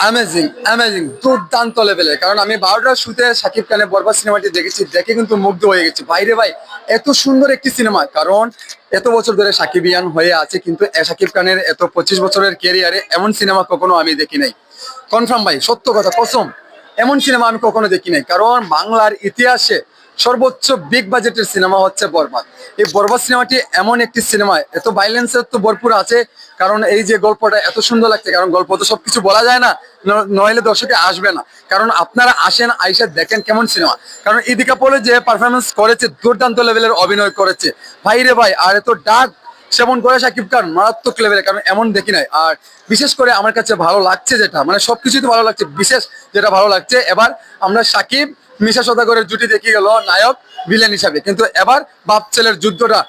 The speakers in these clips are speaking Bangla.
অ্যামেজিং অ্যামেজিং দুর্দান্ত লেভেলের কারণ আমি বারোটার শুতে সাকিব খানের বরবাদ সিনেমাটি দেখেছি, দেখে কিন্তু মুগ্ধ হয়ে গেছি। বাইরে ভাই, এত সুন্দর একটি সিনেমা কারণ এত বছর ধরে সাকিবিয়ান হয়ে আছে, কিন্তু সাকিব খানের এত পঁচিশ বছরের কেরিয়ারে এমন সিনেমা কখনো আমি দেখি নাই। কনফার্ম ভাই, সত্য কথা, কসম, এমন সিনেমা আমি কখনো দেখি নাই। কারণ বাংলার ইতিহাসে সর্বোচ্চ বিগ বাজেটের সিনেমা হচ্ছে বরবাদ। এই বরবাদ সিনেমাটি এমন একটি সিনেমা এত ভাইলেন্সের তো ভরপুর আছে, কারণ এই যে গল্পটা এত সুন্দর লাগছে, কারণ গল্প তো সবকিছু বলা যায় না নইলে দর্শকে আসবে না। কারণ আপনারা আসেন, আইসা দেখেন কেমন সিনেমা কারণ ইদিকা পলে যে পারফরমেন্স করেছে, দুর্দান্ত লেভেলের অভিনয় করেছে। ভাই রে ভাই, আর এত ডাক সেমন করে সাকিব খান, মারাত্মক লেভেলে কারণ এমন দেখি নাই। আর বিশেষ করে আমার কাছে ভালো লাগছে যেটা মানে সবকিছুই তো ভালো লাগছে, বিশেষ যেটা ভালো লাগছে, এবার আমরা সাকিব মিশা সদাগরের জুটি দেখি গেল? নায়ক ভিলেন হিসাবে। কিন্তু এবার বাপ ছেলের যুদ্ধটা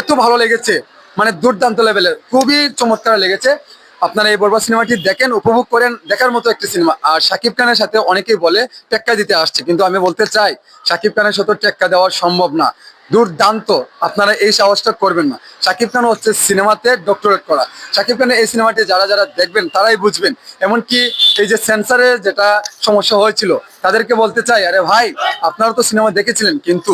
এত ভালো লেগেছে মানে দুর্দান্ত লেভেলের খুবই চমৎকার লেগেছে। আপনারা এই বরবাদ সিনেমাটি দেখেন, উপভোগ করেন, দেখার মতো একটি সিনেমা। আর শাকিব খানের সাথে অনেকেই বলে, টেক্কা দিতে আসছে। কিন্তু আমি বলতে চাই, শাকিব খানের সাথে টেক্কা দেওয়া সম্ভব না। দুর্দান্ত, আপনারা এই সাহসটা করবেন না। শাকিব খান হচ্ছে সিনেমাতে ডক্টরেট করা। শাকিব খানের এই সিনেমাটি যারা যারা দেখবেন, তারাই বুঝবেন। এমনকি এই যে সেন্সারের যেটা সমস্যা হয়েছিল, তাদেরকে বলতে চাই, আরে ভাই, আপনারা তো সিনেমা দেখেছিলেন, কিন্তু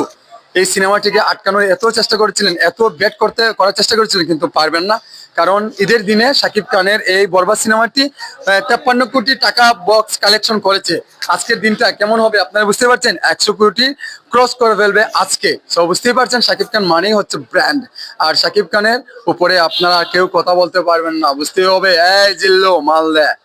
এই সিনেমাটিকে আটকানোর এত চেষ্টা করেছিলেন, এত বেট করতে, করার চেষ্টা করেছিলেন, কিন্তু পারবেন না। কারণ ঈদের দিনে শাকিব খানের এই বরবাদ সিনেমাটি তেপ্পান্ন কোটি টাকা বক্স কালেকশন করেছে। আজকের দিনটা কেমন হবে আপনারা বুঝতে পারছেন? একশো কোটি ক্রস করে ফেলবে আজকে। সো বুঝতেই পারছেন, শাকিব খান মানেই হচ্ছে ব্র্যান্ড আর শাকিব খানের উপরে আপনারা কেউ কথা বলতে পারবেন না। বুঝতেই হবে, এই জিল্লো, মাল দেয়